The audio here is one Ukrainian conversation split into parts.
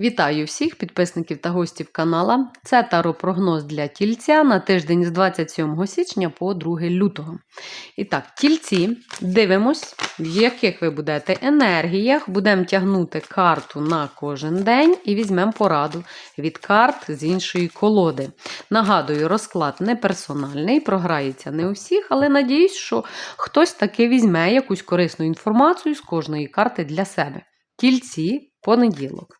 Вітаю всіх підписників та гостів канала. Це таро-прогноз для тільця на тиждень з 27 січня по 2 лютого. І так, тільці, дивимось, в яких ви будете енергіях. Будемо тягнути карту на кожен день і візьмемо пораду від карт з іншої колоди. Нагадую, розклад не персональний, програється не у всіх, але надіюсь, що хтось таки візьме якусь корисну інформацію з кожної карти для себе. Тільці, понеділок.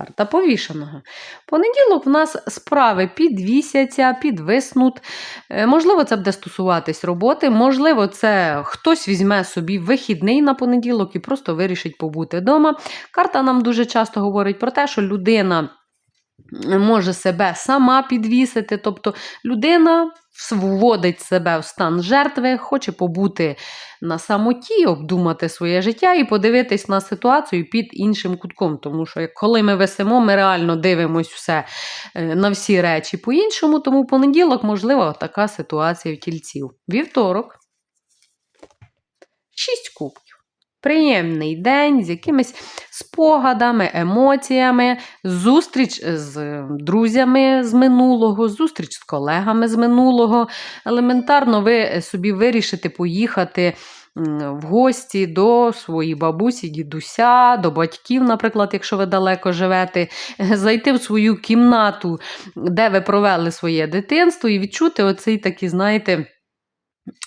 Карта повішеного. Понеділок в нас справи підвісяться, підвиснуть. Е, Можливо, це буде стосуватись роботи, можливо, це хтось візьме собі вихідний на понеділок і просто вирішить побути вдома. Карта нам дуже часто говорить про те, що людина може себе сама підвісити, тобто людина вводить себе в стан жертви, хоче побути на самоті, обдумати своє життя і подивитись на ситуацію під іншим кутком. Тому що коли ми весемо, ми реально дивимось все е, на всі речі по-іншому. Тому понеділок, можливо, така ситуація в тільців. Вівторок. Шість кубків. Приємний день з якимись спогадами, емоціями, зустріч з друзями з минулого, зустріч з колегами з минулого. Елементарно, ви собі вирішите поїхати в гості до своєї бабусі, дідуся, до батьків, наприклад, якщо ви далеко живете, зайти в свою кімнату, де ви провели своє дитинство, і відчути оцей такий, знаєте,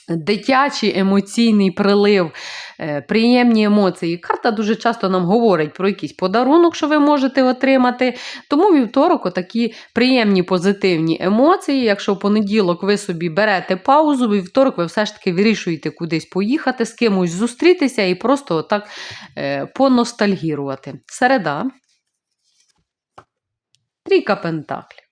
дитячий емоційний прилив, е, приємні емоції. Карта дуже часто нам говорить про якийсь подарунок, що ви можете отримати. Тому вівторок отакі приємні позитивні емоції. Якщо в понеділок ви собі берете паузу, вівторок ви все ж таки вирішуєте кудись поїхати, з кимось зустрітися і просто отак е, поностальгірувати. Середа. Трійка пентаклів.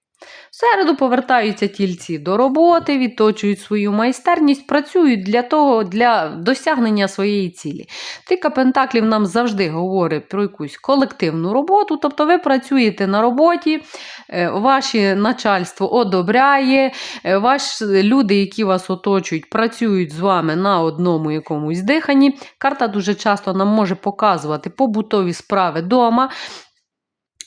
В середу повертаються тільці до роботи, відточують свою майстерність, працюють для того, для досягнення своєї цілі. Трійка пентаклів нам завжди говорить про якусь колективну роботу, тобто ви працюєте на роботі, е, ваше начальство одобряє, е, ваші люди, які вас оточують, працюють з вами на одному якомусь диханні. Карта дуже часто нам може показувати побутові справи вдома.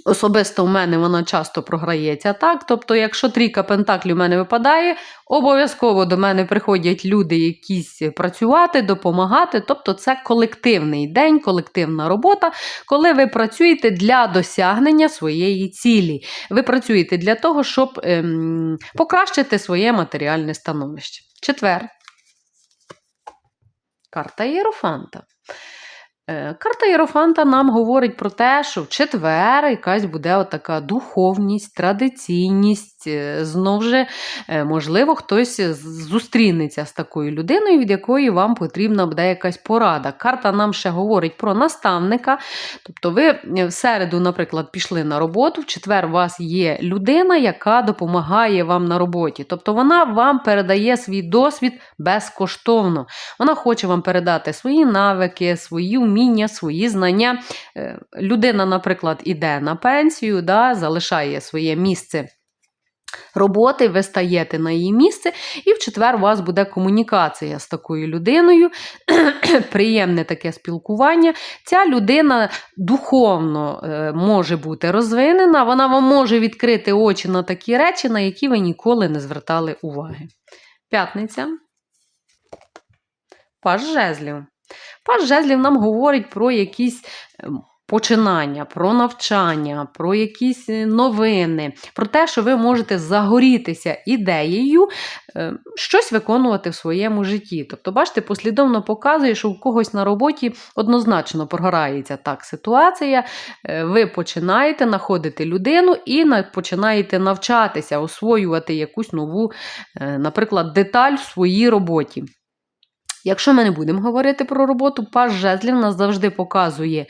Особисто в мене вона часто програється так. Тобто, якщо трійка пентаклів в мене випадає, обов'язково до мене приходять люди якісь працювати, допомагати. Тобто, це колективний день, колективна робота, коли ви працюєте для досягнення своєї цілі. Ви працюєте для того, щоб ем, покращити своє матеріальне становище. Четвер. Карта Єрофанта. Е, Карта Єрофанта нам говорить про те, що в четвер якась буде отака духовність, традиційність. е, Знов же, е, можливо, хтось зустрінеться з такою людиною, від якої вам потрібна буде якась порада. Карта нам ще говорить про наставника. Тобто, ви в середу, наприклад, пішли на роботу, в четвер у вас є людина, яка допомагає вам на роботі. Тобто вона вам передає свій досвід безкоштовно. Вона хоче вам передати свої навики, свої вміння, свої знання. Е, Людина, наприклад, іде на пенсію, да, залишає своє місце. Роботи, ви стаєте на її місце, і в четвер у вас буде комунікація з такою людиною, приємне таке спілкування. Ця людина духовно е, може бути розвинена, вона вам може відкрити очі на такі речі, на які ви ніколи не звертали уваги. П'ятниця. Паж жезлів. Паж жезлів нам говорить про якісь ем, починання, про навчання, про якісь е, новини, про те, що ви можете загорітися ідеєю, е, щось виконувати в своєму житті. Тобто, бачите, послідовно показує, що у когось на роботі однозначно прогорається так ситуація. Е, Ви починаєте знаходити людину і починаєте навчатися, освоювати якусь нову, е, наприклад, деталь в своїй роботі. Якщо ми не будемо говорити про роботу, паж жезлів нас завжди показує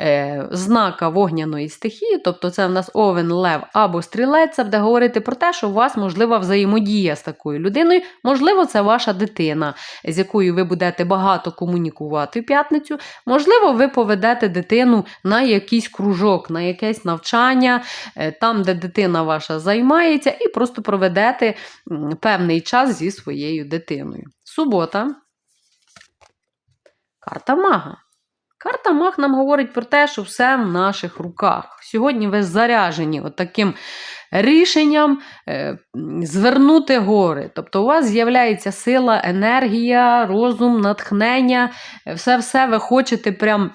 е, знака вогняної стихії, тобто це в нас овен, лев або стрілець, це буде говорити про те, що у вас можлива взаємодія з такою людиною. Можливо, це ваша дитина, з якою ви будете багато комунікувати в п'ятницю. Можливо, ви поведете дитину на якийсь кружок, на якесь навчання, е, там, де дитина ваша займається, і просто проведете певний час зі своєю дитиною. Субота. Карта мага. Карта маг нам говорить про те, що все в наших руках. Сьогодні ви заряжені таким рішенням е, звернути гори. Тобто у вас з'являється сила, енергія, розум, натхнення. Все-все ви хочете прям.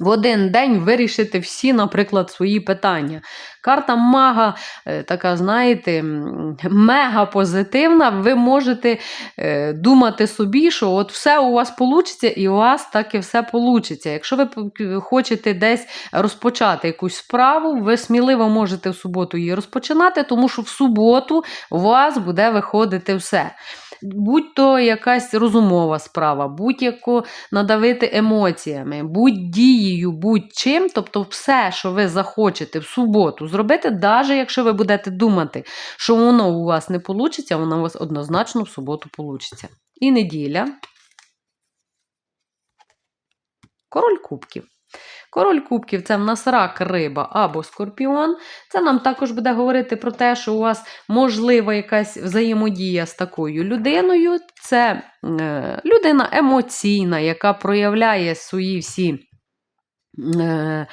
В один день вирішити всі, наприклад, свої питання. Карта мага, е, така, знаєте, мега позитивна. Ви можете е, думати собі, що от все у вас вийде, і у вас так і все вийде. Якщо ви хочете десь розпочати якусь справу, ви сміливо можете в суботу її розпочинати, тому що в суботу у вас буде виходити все. Будь то якась розумова справа, будь-яку надавити емоціями, будь дією, будь-чим, тобто все, що ви захочете в суботу зробити, навіть якщо ви будете думати, що воно у вас не вийде, воно у вас однозначно в суботу вийде. І неділя. Король кубків. Король кубків це в нас рак, риба або скорпіон. Це нам також буде говорити про те, що у вас можлива якась взаємодія з такою людиною. Це е, людина емоційна, яка проявляє свої всі. Е,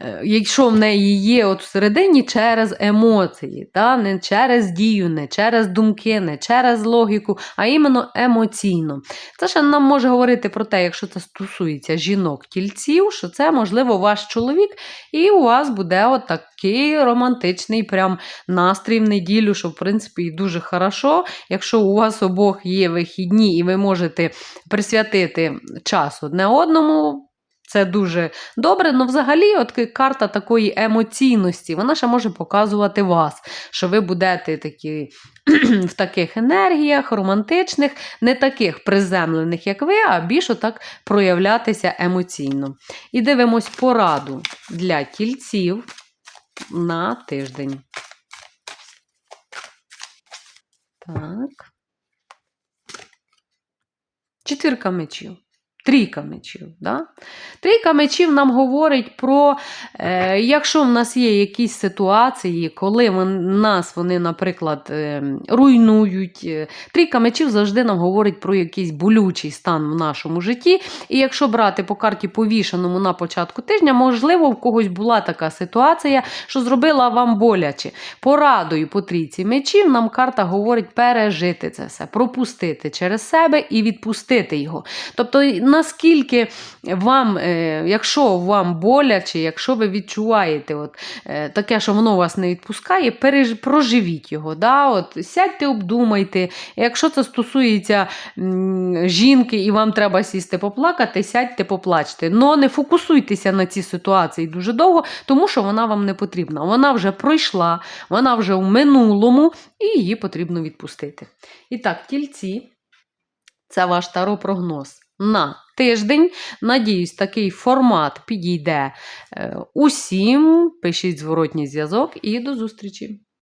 е, якщо в неї є от всередині через емоції, та? не через дію, не через думки, не через логіку, а іменно емоційно. Це ще нам може говорити про те, якщо це стосується жінок-тільців, що це, можливо, ваш чоловік, і у вас буде такий романтичний прям настрій в неділю, що, в принципі, і дуже хорошо. Якщо у вас обох є вихідні і ви можете присвятити час одне одному. Це дуже добре, але взагалі от карта такої емоційності, вона ще може показувати вас, що ви будете такі в таких енергіях, романтичних, не таких приземлених, як ви, а більш так проявлятися емоційно. І дивимось пораду для тільців на тиждень. Так. Четвірка мечів. Трійка мечів. Да? Трійка мечів нам говорить про, е, якщо в нас є якісь ситуації, коли вон- нас вони, наприклад, е, руйнують. е, Трійка мечів завжди нам говорить про якийсь болючий стан в нашому житті. І якщо брати по карті повішеному на початку тижня, можливо, в когось була така ситуація, що зробила вам боляче. Порадою по трійці мечів нам карта говорить пережити це все, пропустити через себе і відпустити його. Тобто, наскільки вам, е, якщо вам боляче, якщо ви відчуваєте от, е, таке, що воно вас не відпускає, проживіть його. Да? От, сядьте, обдумайте. Якщо це стосується жінки і вам треба сісти поплакати, сядьте, поплачте. Но не фокусуйтеся на цій ситуації дуже довго, тому що вона вам не потрібна. Вона вже пройшла, вона вже в минулому, і її потрібно відпустити. І так, тільці. Це ваш таро-прогноз на тиждень. Надіюсь, такий формат підійде е, усім. Пишіть зворотній зв'язок і до зустрічі!